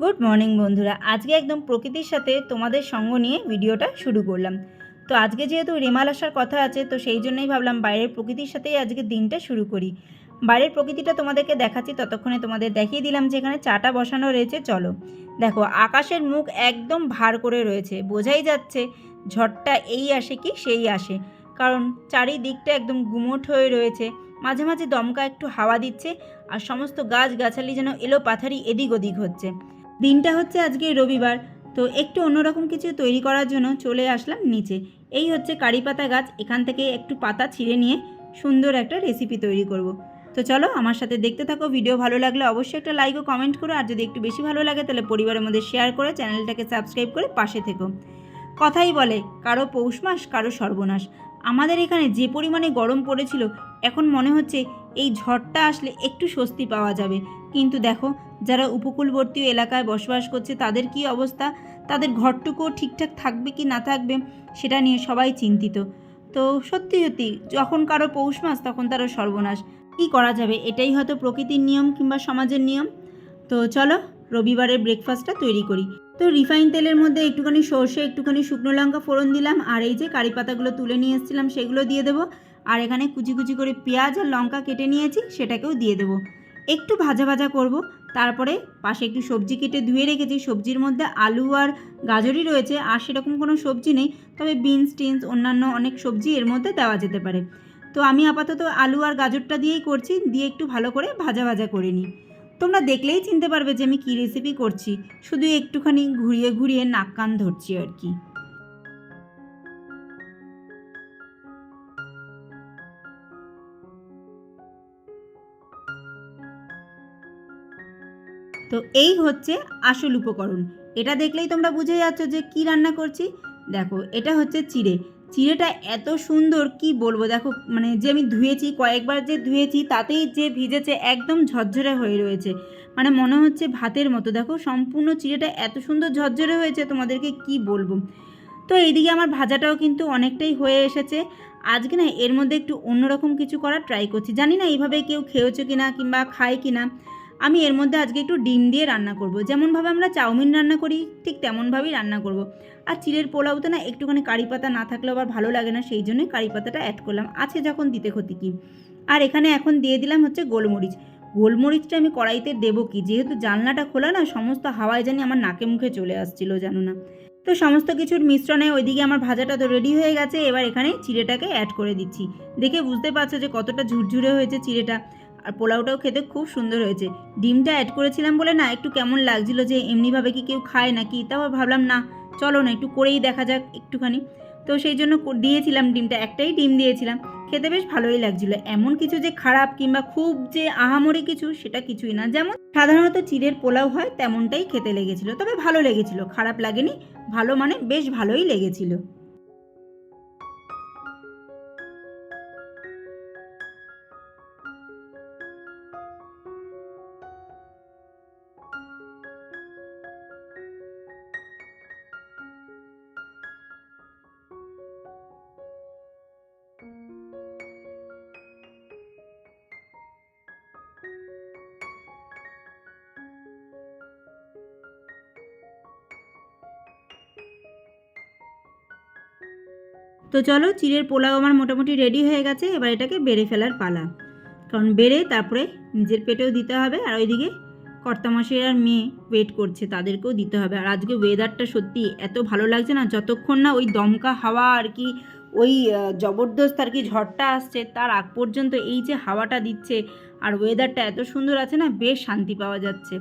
Good morning বন্ধুরা। আজকে একদম প্রকৃতির সাথে তোমাদের সঙ্গ নিয়ে ভিডিওটা শুরু করলাম। তো আজকে যেহেতু রেমাল আসার কথা আছে, তো সেই জন্যই ভাবলাম বাইরের প্রকৃতির সাথেই আজকে দিনটা শুরু করি। বাইরের প্রকৃতিটা তোমাদেরকে দেখাচ্ছি, ততক্ষণে তোমাদের দেখিয়ে দিলাম যে এখানে চাটা বসানো রয়েছে, চলো। দেখো, আকাশের মুখ একদম ভার করে রয়েছে, বোঝাই যাচ্ছে ঝড়টা এই আসে কি সেই আসে। কারণ চারিদিকটা একদম গুমোট হয়ে রয়েছে, মাঝে মাঝে দমকা একটু হাওয়া দিচ্ছে, আর সমস্ত গাছ গাছালি যেন এলো পাথারি এদিক ওদিক হচ্ছে। দিনটা হচ্ছে আজকে রবিবার, তো একটু অন্যরকম কিছু তৈরি করার জন্য চলে আসলাম নিচে। এই হচ্ছে কারি পাতা গাছ, এখান থেকে একটু পাতা ছিঁড়ে নিয়ে সুন্দর একটা রেসিপি তৈরি করব। তো চলো আমার সাথে দেখতে থাকো ভিডিও ভালো লাগলে অবশ্যই একটা লাইক ও কমেন্ট করো, আর যদি একটু বেশি ভালো লাগে তাহলে পরিবারের মধ্যে শেয়ার করে চ্যানেলটাকে সাবস্ক্রাইব করে পাশে থেকো। কথাই বলে, কারও পৌষ মাস, কারও সর্বনাশ। আমাদের এখানে যে পরিমাণে গরম পড়েছিল, এখন মনে হচ্ছে এই ঝড়টা আসলে একটু স্বস্তি পাওয়া যাবে। কিন্তু দেখো, যারা উপকূলবর্তী এলাকায় বসবাস করছে, তাদের কি অবস্থা? তাদের ঘরটুকুও ঠিকঠাক থাকবে কি না থাকবে, সেটা নিয়ে সবাই চিন্তিত। তো সত্যি সত্যি, যখন কারও পৌষ মাস, তখন তারও সর্বনাশ। কী করা যাবে? এটাই হয়তো প্রকৃতির নিয়ম কিংবা সমাজের নিয়ম। তো চলো, রবিবারের ব্রেকফাস্টটা তৈরি করি। তো রিফাইন তেলের মধ্যে একটুখানি সর্ষে, একটুখানি শুকনো লঙ্কা ফোড়ন দিলাম, আর এই যে কারি পাতাগুলো তুলে নিয়ে এসেছিলাম, সেগুলো দিয়ে দেবো। আর এখানে কুচি কুচি করে পেঁয়াজ আর লঙ্কা কেটে নিয়েছি, সেটাকেও দিয়ে দেবো। একটু ভাজা ভাজা করব, তারপরে পাশে একটু সবজি কেটে ধুয়ে রেখেছি। সবজির মধ্যে আলু আর গাজরই রয়েছে, আর সেরকম কোনো সবজি নেই, তবে বিনস, টিনস, অন্যান্য অনেক সবজি এর মধ্যে দেওয়া যেতে পারে। তো আমি আপাতত আলু আর গাজরটা দিয়েই করছি, দিয়ে একটু ভালো করে ভাজা ভাজা করে নিই। তোমরা দেখলেই চিনতে পারবে যে আমি কী রেসিপি করছি। শুধু একটুখানি ঘুরিয়ে ঘুরিয়ে নাক কান ধরছি আর কি। তো এই হচ্ছে আসল উপকরণ। এটা দেখলেই তোমরা বুঝে যাচ্ছ যে কি রান্না করছি। দেখো, এটা হচ্ছে চিড়ে। চিড়েটা এত সুন্দর, কি বলব? দেখো মানে যে আমি ধুয়েছি, কয়েকবার যে ধুয়েছি, তাতেই যে ভিজেছে, একদম ঝরঝরে হয়ে রয়েছে। মানে মনে হচ্ছে ভাতের মতো। দেখো, সম্পূর্ণ চিড়েটা এত সুন্দর ঝরঝরে হয়েছে, তোমাদেরকে কি বলব? তো এইদিকে আমার ভাজাটাও কিন্তু অনেকটাই হয়ে এসেছে। আজকে না, এর মধ্যে একটু অন্যরকম কিছু করার ট্রাই করছি। জানি না, এইভাবে কেউ খেয়েছো কিনা কিংবা খায় কিনা। আমি এর মধ্যে আজকে একটু ডিম দিয়ে রান্না করব। যেমনভাবে আমরা চাউমিন রান্না করি, ঠিক তেমনভাবেই রান্না করব। আর চিলের পোলাও তো না একটুখানি কারি পাতা না থাকলেও আবার ভালো লাগে না, সেই জন্যই কারি পাতাটা অ্যাড করলাম। আছে যখন দিতে ক্ষতি কি? আর এখানে এখন দিয়ে দিলাম হচ্ছে গোলমরিচ। গোলমরিচটা আমি কড়াইতে দেবো কি? যেহেতু জানলাটা খোলা না, সমস্ত হাওয়ায় জানি আমার নাকে মুখে চলে আসছিল, জানো না। তো সমস্ত কিছুর মিশ্রণে ওইদিকে আমার ভাজাটা তো রেডি হয়ে গেছে, এবার এখানে চিড়েটাকে অ্যাড করে দিচ্ছি। দেখে বুঝতে পারছ যে কতটা ঝুরঝুরে হয়েছে চিড়েটা। আর পোলাওটাও খেতে খুব সুন্দর হয়েছে। ডিমটা অ্যাড করেছিলাম বলে না, একটু কেমন লাগছিল যে এমনিভাবে কি কেউ খায় নাকি তারপর ভাবলাম না, চলো না, একটু করেই দেখা যাক একটুখানি। তো সেই জন্য দিয়েছিলাম ডিমটা, একটাই ডিম দিয়েছিলাম। খেতে বেশ ভালোই লাগছিল। এমন কিছু যে খারাপ কিংবা খুব যে আহামরি কিছু, সেটা কিছুই না। যেমন সাধারণত চিড়ের পোলাও হয়, তেমনটাই খেতে লেগেছিল। তবে ভালো লেগেছিল, খারাপ লাগেনি, ভালো মানে বেশ ভালোই লেগেছিল। তো চলো চিড়ের পোলাও আমার মোটামুটি রেডি হয়ে গেছে, এবার এটাকে বেড়ে ফেলার পালা। কারণ বেড়ে তারপরে নিজের পেটেও দিতে হবে, আর ওইদিকে কর্তামশাই আর মেয়ে ওয়েট করছে, তাদেরকেও দিতে হবে। আর আজকে ওয়েদারটা সত্যি এত ভালো লাগছে না, যতক্ষণ না ওই দমকা হাওয়া আর কি, ওই জবরদস্ত আর কি ঝড়টা আসছে, তার আগ পর্যন্ত এই যে হাওয়াটা দিচ্ছে, আর ওয়েদারটা এত সুন্দর আছে না, বেশ শান্তি পাওয়া যাচ্ছে।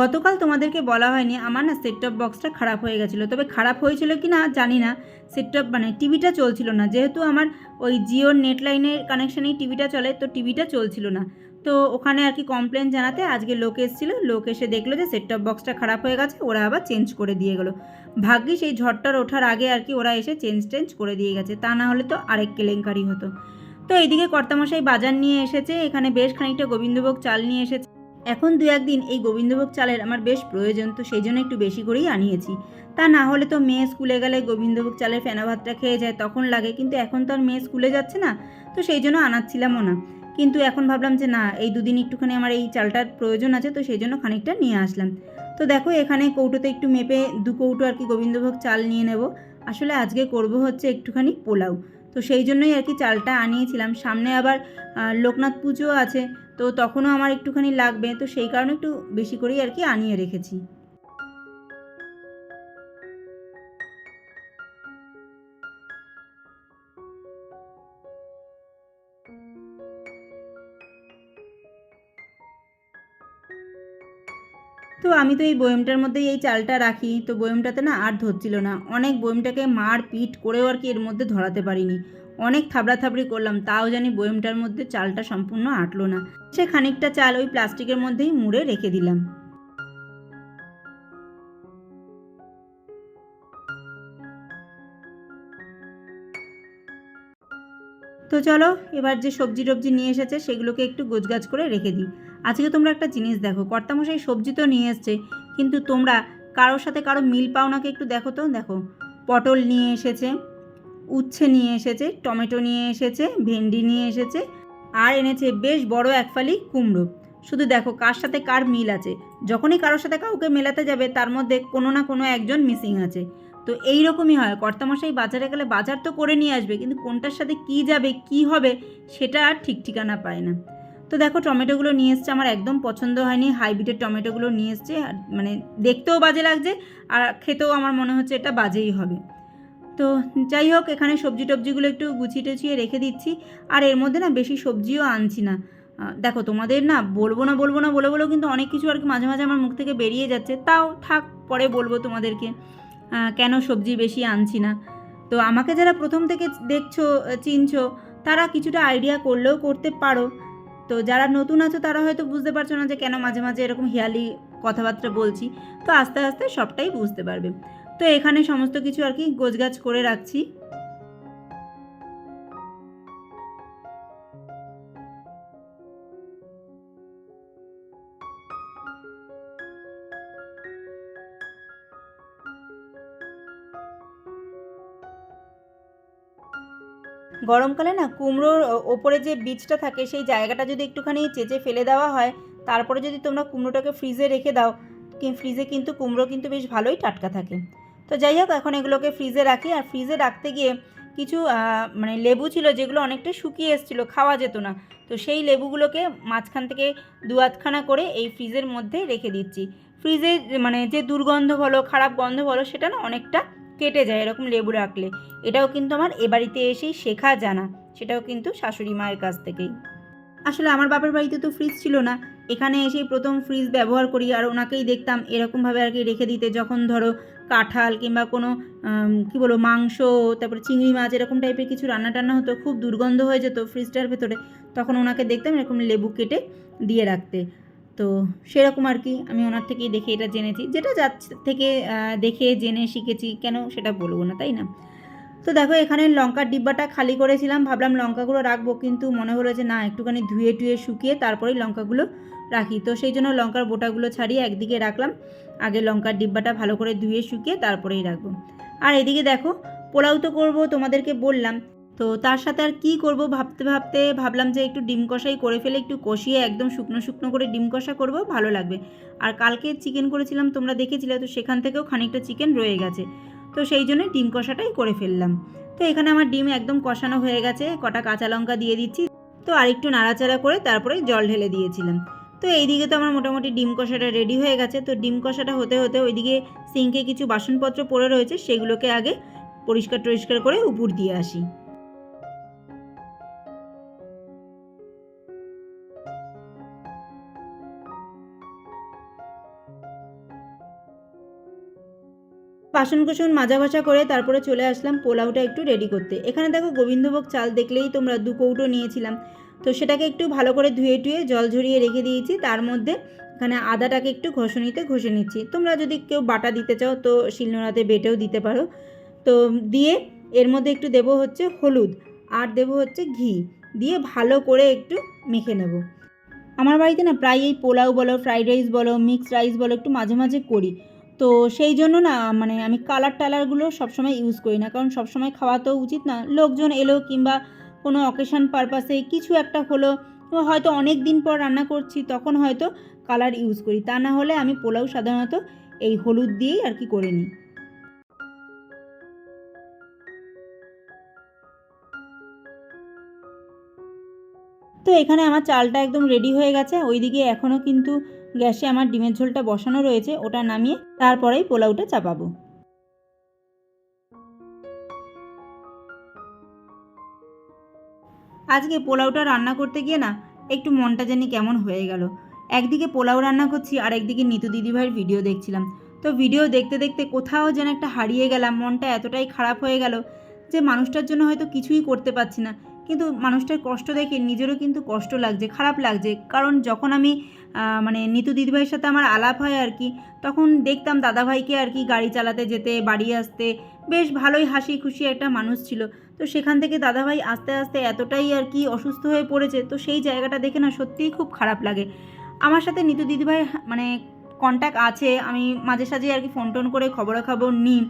গতকাল তোমাদেরকে বলা হয়নি, আমার না সেট টপ বক্সটা খারাপ হয়ে গেছিল। তবে খারাপ হয়েছিল কি না জানি না সেট টপ মানে টিভিটা চলছিল না। যেহেতু আমার ওই জিওর নেট লাইনের কানেকশানেই টিভিটা চলে, তো টিভিটা চলছিল না। তো ওখানে আর কি কমপ্লেন জানাতে আজকে লোক এসেছিল, লোক এসে দেখল যে সেট টপ বক্সটা খারাপ হয়ে গেছে, ওরা আবার চেঞ্জ করে দিয়ে গেলো। ভাগ্যিস এই ঝড়টার ওঠার আগে আর কি ওরা এসে চেঞ্জ টেঞ্জ করে দিয়ে গেছে, তা না হলে তো আরেক কেলেঙ্কারি হতো। তো এইদিকে কর্তামশাই বাজার নিয়ে এসেছে, এখানে বেশ খানিকটা গোবিন্দভোগ চাল নিয়ে এসেছে। এখন দু একদিন এই গোবিন্দভোগ চালের আমার বেশ প্রয়োজন, তো সেই জন্য একটু বেশি করেই আনিয়েছি। তা না হলে তো মেয়ে স্কুলে গেলে গোবিন্দভোগ চালের ফেনা ভাতটা খেয়ে যায়, তখন লাগে। কিন্তু এখন তো আর মেয়ে স্কুলে যাচ্ছে না, তো সেই জন্য আনাচ্ছিলামও না। কিন্তু এখন ভাবলাম যে না, এই দুদিন একটুখানি আমার এই চালটার প্রয়োজন আছে, তো সেই জন্য খানিকটা নিয়ে আসলাম। তো দেখো, এখানে কৌটোতে একটু মেপে দু কৌটো আর কি গোবিন্দভোগ চাল নিয়ে নেব। আসলে আজকে করব হচ্ছে একটুখানি পোলাও। তো সেই জন্যই আর কি চালটা আনিয়েছিলাম। সামনে আবার লোকনাথ পুজো আছে, তো তখনও আমার একটুখানি লাগবে, তো সেই কারণে একটু বেশি করেই আর কি আনিয়ে রেখেছি। আমি তো এই বয়মটার মধ্যেই এই চালটা রাখি, তো বয়মটাতে না আর ধরছিল না। অনেক বয়মটাকে মার পিট করেও আর কি এর মধ্যে ধরাতে পারিনি। অনেক থাবড়া থাবড়ি করলাম, তাও জানি বয়মটার মধ্যে চালটা সম্পূর্ণ আটলো না। সে খানিকটা চাল ওই প্লাস্টিকের মধ্যেই মুড়ে রেখে দিলাম। তো চলো, এবার যে সবজি টবজি নিয়ে এসেছে, সেগুলোকে একটু গোছগাছ করে রেখে দিই। আজকে তোমরা একটা জিনিস দেখো, কর্তামশাই সবজি তো নিয়ে এসছে, কিন্তু তোমরা কারোর সাথে কারও মিল পাও নাকি একটু দেখো তো। দেখো, পটল নিয়ে এসেছে, উচ্ছে নিয়ে এসেছে, টমেটো নিয়ে এসেছে, ভেন্ডি নিয়ে এসেছে, আর এনেছে বেশ বড় এক ফালি কুমড়ো। শুধু দেখো কার সাথে কার মিল আছে, যখনই কারোর সাথে কাউকে মেলাতে যাবে, তার মধ্যে কোনো না কোনো একজন মিসিং আছে। তো এই রকমই হয়। কর্তামশাই বাজারে গেলে বাজার তো করে নিয়ে আসবে, কিন্তু কোনটার সাথে কি যাবে, কি হবে, সেটা আর ঠিক ঠিকানা পায় না। তো দেখো, টমেটোগুলো নিয়ে এসছে আমার একদম পছন্দ হয়নি। হাইব্রিডের টমেটোগুলো নিয়ে এসছে মানে দেখতেও বাজে লাগছে, আর খেতেও আমার মনে হচ্ছে এটা বাজেই হবে। তো যাই হোক, এখানে সবজি টবজিগুলো একটু গুছিয়ে টুছিয়ে রেখে দিচ্ছি, আর এর মধ্যে না বেশি সবজিও আনছি না। দেখো, তোমাদের না বলব না বলব না, বলে, বলেও কিন্তু অনেক কিছু আর কি মাঝে মাঝে আমার মুখ থেকে বেরিয়ে যাচ্ছে। তাও থাক, পরে বলব তোমাদেরকে। কেন সবজি বেশি আনছি না? তো আমাকে যারা প্রথম থেকে দেখছ চিনছ, তারা কিছুটা আইডিয়া করলেও করতে পারো। তো যারা নতুন আছো, তারা হয়তো বুঝতে পারছ না যে কেন মাঝে মাঝে এরকম হিয়ালি কথাবার্তা বলছি। তো আস্তে আস্তে সবটাই বুঝতে পারবে। তো এখানে সমস্ত কিছু আর কি গোছগাছ করে রাখছি। গরমকালে না কুমড়োর ওপরে যে বীজটা থাকে সেই জায়গাটা যদি একটুখানি চেঁচে ফেলে দেওয়া হয়, তারপরে যদি তোমরা কুমড়োটাকে ফ্রিজে রেখে দাও ফ্রিজে কিন্তু কুমড়ো কিন্তু বেশ ভালোই টাটকা থাকে। তো যাই হোক, এখন এগুলোকে ফ্রিজে রাখি। আর ফ্রিজে রাখতে গিয়ে কিছু মানে লেবু ছিল যেগুলো অনেকটা শুকিয়ে এসেছিল, খাওয়া যেত না। তো সেই লেবুগুলোকে মাঝখান থেকে দু আধখানা করে এই ফ্রিজের মধ্যে রেখে দিচ্ছি। ফ্রিজে মানে যে দুর্গন্ধ বলো, খারাপ গন্ধ বলো, সেটা না অনেকটা কেটে যায় এরকম লেবু রাখলে। এটাও কিন্তু আমার এ বাড়িতে এসেই শেখা জানা। সেটাও কিন্তু শাশুড়ি মায়ের কাছ থেকেই। আসলে আমার বাপের বাড়িতে তো ফ্রিজ ছিল না। এখানে এসেই প্রথম ফ্রিজ ব্যবহার করি আর ওনাকেই দেখতাম এরকমভাবে আর কি রেখে দিতে। যখন ধরো কাঁঠাল কিংবা কোনো কি বলো মাংস, তারপরে চিংড়ি মাছ এরকম টাইপের কিছু রান্না টান্না হতো, খুব দুর্গন্ধ হয়ে যেত ফ্রিজটার ভেতরে। তখন ওনাকে দেখতাম এরকম লেবু কেটে দিয়ে রাখতে। তো সেরকম আর কি আমি ওনার থেকেই দেখে এটা জেনেছি। যেটা যার থেকে দেখে, জেনে শিখেছি, কেন সেটা বলব না, তাই না? তো দেখো, এখানে লঙ্কার ডিব্বাটা খালি করেছিলাম, ভাবলাম লঙ্কাগুলো রাখব, কিন্তু মনে হলো যে না, একটুখানি ধুয়ে টুয়ে শুকিয়ে তারপরেই লঙ্কাগুলো রাখি। তো সেই জন্য লঙ্কার বোটাগুলো ছাড়িয়ে একদিকে রাখলাম। আগে লঙ্কার ডিব্বাটা ভালো করে ধুয়ে শুকিয়ে তারপরেই রাখব। আর এদিকে দেখো, পোলাও তো করব তোমাদেরকে বললাম তো তার সাথে আর কি করব ভাবতে ভাবতে ভাবলাম যে একটু ডিম কষাই করে ফেলে একটু কষিয়ে একদম শুকনো শুকনো করে ডিম কষা করব, ভালো লাগবে। আর কালকে চিকেন করেছিলাম, তোমরা দেখেছিলে তো সেখান থেকেও খানিকটা চিকেন রয়ে গেছে। তো সেই জন্যই ডিম কষাটাই করে ফেললাম। তো এখানে আমার ডিম একদম কষানো হয়ে গেছে, কটা কাঁচা লঙ্কা দিয়ে দিচ্ছি। তো আরেকটু নাড়াচাড়া করে তারপরে জল ঢেলে দিয়েছিলাম। তো এইদিকে তো আমার মোটামুটি ডিম কষাটা রেডি হয়ে গেছে। তো ডিম কষাটা হতে হতে ওইদিকে সিঙ্কে কিছু বাসনপত্র পড়ে রয়েছে, সেগুলোকে আগে পরিষ্কার টরিষ্কার করে উপর দিয়ে আসি। বাসন কুসন মাজা ঘষা করে তারপরে চলে আসলাম পোলাওটা একটু রেডি করতে। এখানে দেখো গোবিন্দভোগ চাল দেখলেই তোমরা দু কৌটো নিয়েছিলাম। তো সেটাকে একটু ভালো করে ধুয়ে টুয়ে জল ঝরিয়ে রেখে দিয়েছি। তার মধ্যে এখানে আদাটাকে একটু ঘষণিতে ঘষে নিচ্ছি। তোমরা যদি কেউ বাটা দিতে চাও তো শিলনোড়াতে বেটেও দিতে পারো। তো দিয়ে এর মধ্যে একটু দেব হচ্ছে হলুদ আর দেবো হচ্ছে ঘি। দিয়ে ভালো করে একটু মেখে নেব। আমার বাড়িতে না প্রায় এই পোলাও বলো, ফ্রাইড রাইস বলো, মিক্সড রাইস বলো একটু মাঝে মাঝে করি। তো সেই জন্য না মানে আমি কালার টালারগুলো সবসময় ইউজ করি না। কারণ সবসময় খাওয়া তো উচিত না। লোকজন এলো কিংবা কোনো অকেশান পারপাসে কিছু একটা হলো, হয়তো অনেক দিন পর রান্না করছি, তখন হয়তো কালার ইউজ করি। তা না হলে আমি পোলাও সাধারণত এই হলুদ দিয়েই আর কি করে নিই। তো এখানে আমার চালটা একদম রেডি হয়ে গেছে। ওইদিকে এখনও কিন্তু গ্যাসে আমার ডিমের ঝোলটা বসানো রয়েছে, ওটা নামিয়ে তারপরেই পোলাওটা চাপাবো। আজকে পোলাওটা রান্না করতে গিয়ে না একটু মনটা জানি কেমন হয়ে গেল। একদিকে পোলাও রান্না করছি, আর একদিকে নিতু দিদিভাইয়ের ভিডিও দেখছিলাম। তো ভিডিও দেখতে দেখতে কোথাও যেন একটা হারিয়ে গেলাম, মনটা এতটাই খারাপ হয়ে গেল যে মানুষটার জন্য হয়তো কিছুই করতে পারছি না। কিন্তু মানুষটার কষ্ট দেখে নিজেরও কিন্তু কষ্ট লাগছে, খারাপ লাগছে। কারণ যখন আমি মানে নিতু দিদিভাইয়ের সাথে আমার আলাপ হয় আর কি, তখন দেখতাম দাদাভাইকে আর কি গাড়ি চালাতে যেতে, বাড়ি আসতে বেশ ভালোই হাসি খুশি একটা মানুষ ছিল। তো সেখান থেকে দাদাভাই আস্তে আস্তে এতটাই আর কি অসুস্থ হয়ে পড়েছে, তো সেই জায়গাটা দেখে না সত্যিই খুব খারাপ লাগে। আমার সাথে নিতু দিদিভাই মানে কন্ট্যাক্ট আছে, আমি মাঝে সাঝে আর কি ফোন টোন করে খবরাখবর নিই।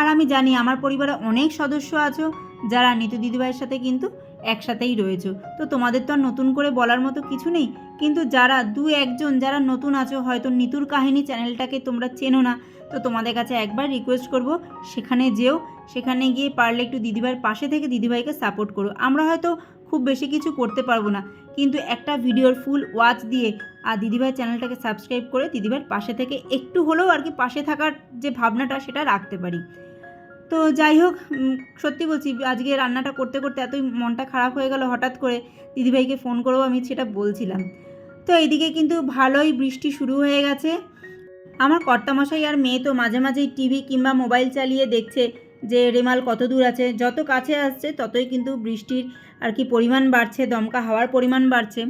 আর আমি জানি আমার পরিবারে অনেক সদস্য আছো যারা নিতু দিদিভাইয়ের সাথে কিন্তু একসাথেই রয়েছো। তো তোমাদের তো আর নতুন করে বলার মতো কিছু নেই, কিন্তু যারা দু একজন যারা নতুন আছো, হয়তো নিতুর কাহিনী চ্যানেলটাকে তোমরা চেনো না। তো তোমাদের কাছে একবার রিকোয়েস্ট করব, সেখানে যেও, সেখানে গিয়ে পারলে একটু দিদিভাইয়ের পাশে থেকে দিদিভাইকে সাপোর্ট করো। আমরা হয়তো খুব বেশি কিছু করতে পারব না, কিন্তু একটা ভিডিওর ফুল ওয়াচ দিয়ে আর দিদিভাই চ্যানেলটাকে সাবস্ক্রাইব করে দিদিভাইয়ের পাশে থেকে একটু হলেও আর কি পাশে থাকার যে ভাবনাটা, সেটা রাখতে পারি। তো যাই হোক সত্যি বলছি, আজকে রান্নাটা করতে করতে এতই মনটা খারাপ হয়ে গেল, হঠাৎ করে দিদিভাইকে ফোন করেও আমি সেটা বলছিলাম। তো এইদিকে কিন্তু ভালোই বৃষ্টি শুরু হয়ে গেছে। আমার কর্তামশাই আর মেয়ে তো মাঝে মাঝেই টিভি কিংবা মোবাইল চালিয়ে দেখছে যে রেমাল কত দূর আছে। যত কাছে আসছে, ততই কিন্তু বৃষ্টির আর কি পরিমাণ বাড়ছে, দমকা হাওয়ার পরিমাণ বাড়ছে।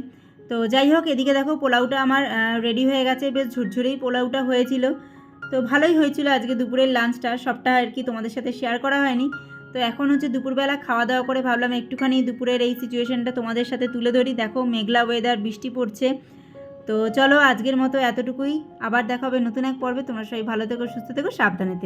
তো যাই হোক, এদিকে দেখো পোলাওটা আমার রেডি হয়ে গেছে, বেশ ঝুরঝুরেই পোলাওটা হয়েছিল। তো ভালোই হয়েছিল আজকে দুপুরের লাঞ্চটা সবটা আর কি তোমাদের সাথে শেয়ার করা হয়নি। তো এখন হচ্ছে দুপুরবেলা খাওয়া দাওয়া করে ভাবলাম একটুখানি দুপুরের এই সিচুয়েশনটা তোমাদের সাথে তুলে ধরি। দেখো মেঘলা ওয়েদার বৃষ্টি পড়ছে। তো চলো আজকের মতো এতটুকুই। আবার দেখা হবে নতুন এক পর্বে। তোমরা সবাই ভালো থেকো, সুস্থ থেকো, সাবধানে থেকো।